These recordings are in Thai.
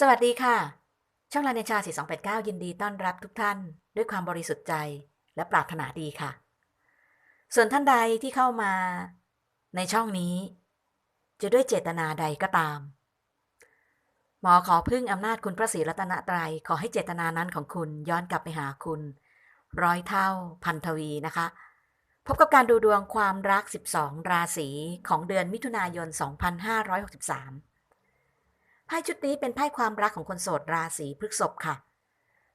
สวัสดีค่ะ ช่องลาเนชา 4289 ยินดีต้อนรับทุกท่าน ด้วยความบริสุทธิ์ใจและปรารถนาดีค่ะ ส่วนท่านใดที่เข้ามา ในช่องนี้ จะด้วยเจตนาใดก็ตาม หมอขอพึ่งอำนาจคุณพระศรีรัตนตรัยขอให้เจตนานั้นของคุณย้อนกลับไปหาคุณ ร้อยเท่าพันทวีนะคะ พบกับการดูดวงความรัก 12 ราศีของเดือนมิถุนายน 2563 พ่ชุดนี้เป็นไพ่ความรักของคนโสดราศีพฤษภค่ะ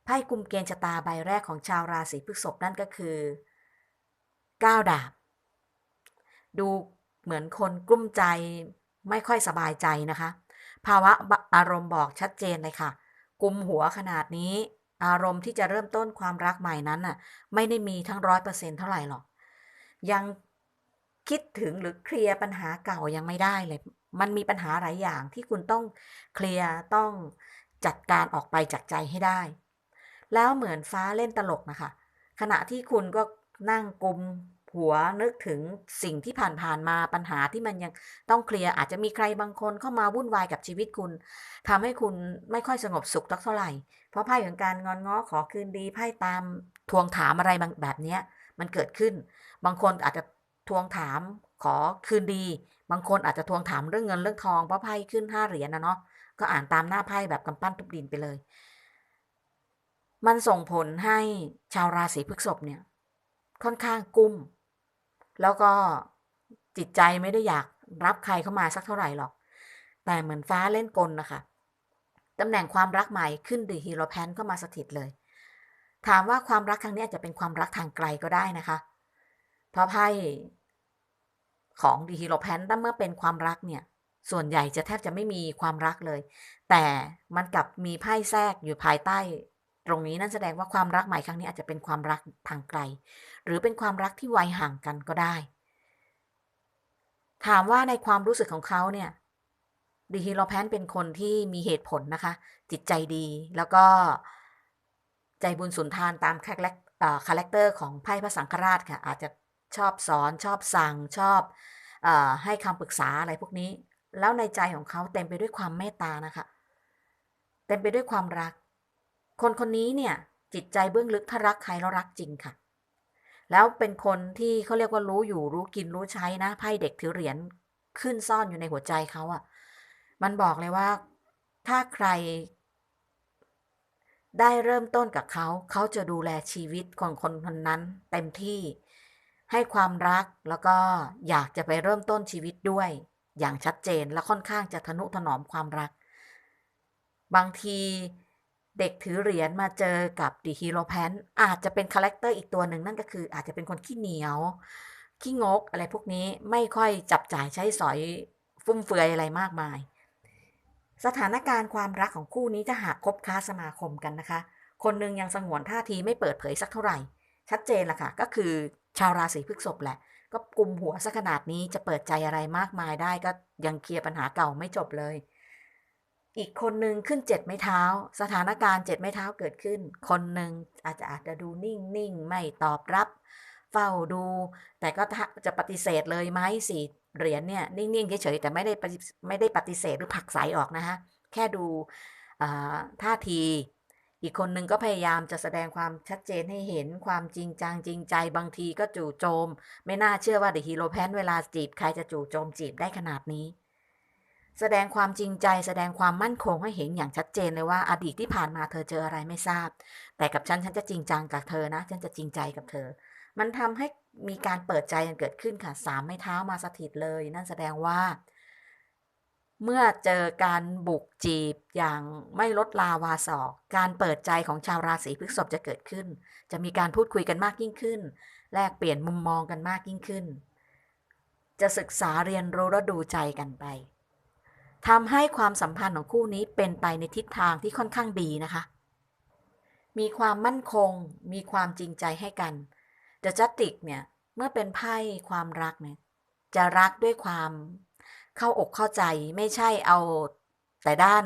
ไพ่กลุ่มเกณฑ์ชะตาใบแรกของชาวราศีพฤษภนั่นก็คือ9ดาบ ดูเหมือนคนกลุ้มใจไม่ค่อยสบายใจนะคะ ภาวะอารมณ์บอกชัดเจนเลยค่ะกุมหัวขนาดนี้ อารมณ์ที่จะเริ่มต้นความรักใหม่นั้นน่ะ ไม่ได้มีทั้งร้อยเปอร์เซ็นเท่าไหร่หรอก ยังคิดถึงหรือเคลียร์ปัญหาเก่ายังไม่ได้เลย มันมีปัญหาหลายอย่างที่คุณต้องเคลียร์ต้องจัดการออกไปจากใจให้ได้ แล้วเหมือนฟ้าเล่นตลกนะคะ ขณะที่คุณก็นั่งกุมหัวนึกถึงสิ่งที่ผ่านๆมาปัญหาที่มันยังต้องเคลียร์อาจจะมีใครบางคนเข้ามาวุ่นวายกับชีวิตคุณทำให้คุณไม่ค่อยสงบสุขเท่าไหร่ เพราะไพ่ของการงอนง้อขอคืนดีไพ่ตามทวงถามอะไรบางแบบเนี้ยมันเกิดขึ้น บางคนอาจจะทวงถาม ขอคืนดี บางคนอาจจะทวงถามเรื่องเงินเรื่องทองเพราะไพ่ขึ้นห้าเหรียญนะเนาะก็อ่านตามหน้าไพ่แบบกำปั้นทุบดินไปเลย มันส่งผลให้ชาวราศีพฤษภเนี่ย ค่อนข้างกุ้ม แล้วก็จิตใจไม่ได้อยากรับใครเข้ามาสักเท่าไหร่หรอก แต่เหมือนฟ้าเล่นกลนะคะตำแหน่งความรักใหม่ขึ้นดีฮีโรแพนก็มาสถิตเลย ถามว่าความรักครั้งนี้อาจจะเป็นความรักทางไกลก็ได้นะคะ เพราะไพ่ ของดีฮีโรแพนถ้าเมื่อเป็นความรักเนี่ย ส่วนใหญ่จะแทบจะไม่มีความรักเลย แต่มันกลับมีไพ่แทรกอยู่ภายใต้ ตรงนี้นั่นแสดงว่าความรักใหม่ครั้งนี้อาจจะเป็นความรักทางไกล หรือเป็นความรักที่วัยห่างกันก็ได้ ถามว่าในความรู้สึกของเขาเนี่ยดีฮีโรแพนเป็นคนที่มีเหตุผลนะคะ จิตใจดีแล้วก็ใจบุญสุนทานตามคาแรคเตอร์ของไพ่พระสังฆราชค่ะ อาจจะ ชอบสอนชอบสั่งชอบอให้คำปรึกษาอะไรพวกนี้ แล้วในใจของเขาเต็มไปด้วยความเมตตานะคะ เต็มไปด้วยความรัก คนคนนี้เนี่ยจิตใจเบื้องลึกถ้ารักใครแล้วรักจริงค่ะ แล้วเป็นคนที่เขาเรียกว่ารู้อยู่รู้กินรู้ใช้นะไพ่เด็กถือเหรียญขึ้นซ่อนอยู่ในหัวใจเขาอะ่ะ มันบอกเลยว่าถ้าใครได้เริ่มต้นกับเขา เขาจะดูแลชีวิตของคนคนนั้นเต็มที่ ให้ความรักแล้วก็อยากจะไปเริ่มต้นชีวิตด้วย อย่างชัดเจนและค่อนข้างจะทนุถนอมความรัก บางทีเด็กถือเหรียญมาเจอกับดีฮีโร่แพนอาจจะเป็นคาแรคเตอร์อีกตัวหนึ่งนั่นก็คืออาจจะเป็นคนขี้เหนียว ขี้งกอะไรพวกนี้ไม่ค่อยจับจ่ายใช้สอยฟุ่มเฟือยอะไรมากมาย สถานการณ์ความรักของคู่นี้จะหากคบค้าสมาคมกันนะคะ คนหนึ่งยังสงวนท่าทีไม่เปิดเผยสักเท่าไหร่ ชัดเจนละค่ะ ก็คือ ชาวราศีพฤษภแหละ ก็กลุ่มหัวสักขนาดนี้จะเปิดใจอะไรมากมายได้ก็ยังเคลียร์ปัญหาเก่าไม่จบเลย อีกคนหนึ่งขึ้นเจ็ดไม้เท้า สถานการณ์เจ็ดไม้เท้าเกิดขึ้น คนหนึ่งอาจจะอาจจะดูนิ่งนิ่งไม่ตอบรับ เฝ้าดู แต่ก็จะปฏิเสธเลยไหมสี่เหรียญเนี่ยนิ่งๆเฉยๆแต่ไม่ได้ไม่ได้ปฏิเสธหรือผักใสออกนะคะแค่ดูท่าที อีกคนนึงก็พยายามจะแสดงความชัดเจนให้เห็นความจริงจังจริงใจบางทีก็จู่โจม ไม่น่าเชื่อว่าเดอะฮีโร่แพนเวลาจีบใครจะจู่โจมจีบได้ขนาดนี้ แสดงความจริงใจแสดงความมั่นคงให้เห็นอย่างชัดเจนเลยว่าอดีตที่ผ่านมาเธอเจออะไรไม่ทราบ แต่กับฉันฉันจะจริงจังกับเธอนะ ฉันจะจริงใจกับเธอ มันทำให้มีการเปิดใจกันเกิดขึ้นค่ะสามไม้เท้ามาสถิตเลย นั่นแสดงว่า เมื่อเจอการบุกจีบอย่างไม่ลดลาวาสอก การเปิดใจของชาวราศีพฤษภจะเกิดขึ้น จะมีการพูดคุยกันมากยิ่งขึ้น แลกเปลี่ยนมุมมองกันมากยิ่งขึ้น จะศึกษาเรียนรู้และดูใจกันไปทำให้ความสัมพันธ์ของคู่นี้เป็นไปในทิศทางที่ค่อนข้างดีนะคะ มีความมั่นคง มีความจริงใจให้กันเดอะจัตติกเนี่ย เมื่อเป็นไพ่ความรักเนี่ย จะรักด้วยความ เข้าอกเข้าใจไม่ใช่เอาแต่ด้าน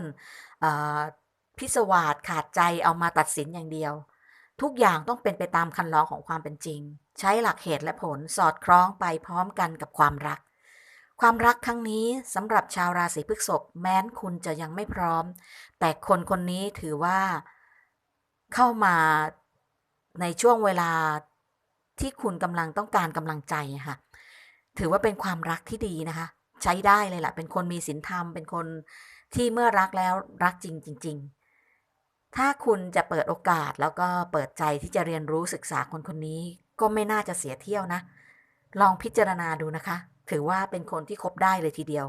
พิศวาสขาดใจเอามาตัดสินอย่างเดียว ทุกอย่างต้องเป็นไปตามคันลองของความเป็นจริง ใช้หลักเหตุและผลสอดคล้องไปพร้อมกันกับความรัก ความรักครั้งนี้สำหรับชาวราศีพฤษภแม้นคุณจะยังไม่พร้อม แต่คนคนนี้ถือว่าเข้ามาในช่วงเวลาที่คุณกำลังต้องการกำลังใจค่ะ ถือว่าเป็นความรักที่ดีนะคะ ใช้ได้เลยแหละเป็นคนมีศีลธรรม เป็นคนที่เมื่อรักแล้วรักจริงจริง ๆ ถ้าคุณจะเปิดโอกาสแล้วก็เปิดใจที่จะเรียนรู้ศึกษาคนคนนี้ ก็ไม่น่าจะเสียเที่ยวนะ ลองพิจารณาดูนะคะ ถือว่าเป็นคนที่คบได้เลยทีเดียว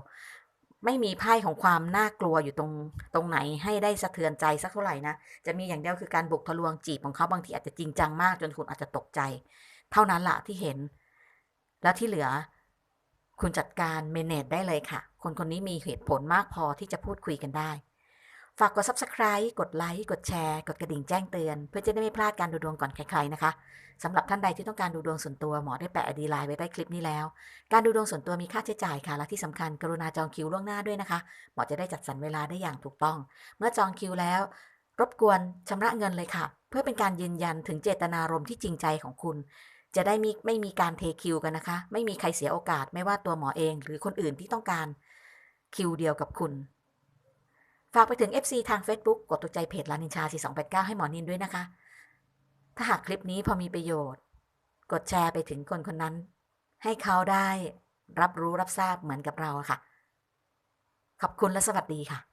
ไม่มีไพ่ของความน่ากลัวอยู่ตรงตรงไหนให้ได้สะเทือนใจสักเท่าไหร่นะ จะมีอย่างเดียวคือการบุกทะลวงจีบของเขาบางทีอาจจะจริงจังมากจนคุณอาจจะตกใจ เท่านั้นละที่เห็น แล้วที่เหลือ คุณจัดการเมเนจได้เลยค่ะ คนคนนี้มีเหตุผลมากพอที่จะพูดคุยกันได้ ฝากกด subscribe กดไลค์กดแชร์กดกระดิ่งแจ้งเตือน เพื่อจะได้ไม่พลาดการดูดวงก่อนใครๆนะคะสำหรับท่านใดที่ต้องการดูดวงส่วนตัวหมอได้แปะดีไลน์ไว้ใต้คลิปนี้แล้ว การดูดวงส่วนตัวมีค่าใช้จ่ายค่ะและที่สำคัญกรุณาจองคิวล่วงหน้าด้วยนะคะ หมอจะได้จัดสรรเวลาได้อย่างถูกต้อง เมื่อจองคิวแล้ว รบกวนชำระเงินเลยค่ะ เพื่อเป็นการยืนยันถึงเจตนารมณ์ที่จริงใจของคุณ จะได้มีไม่มีการเทคิวกันนะคะ ไม่มีใครเสียโอกาสไม่ว่าตัวหมอเองหรือคนอื่นที่ต้องการคิวเดียวกับคุณ ฝากไปถึง FC ทาง Facebook กดตัวใจเพจลานินชา 4289 ให้หมอนินด้วยนะคะ ถ้าหากคลิปนี้พอมีประโยชน์ กดแชร์ไปถึงคนคนนั้น ให้เขาได้รับรู้รับทราบเหมือนกับเราค่ะ ขอบคุณและสวัสดีค่ะ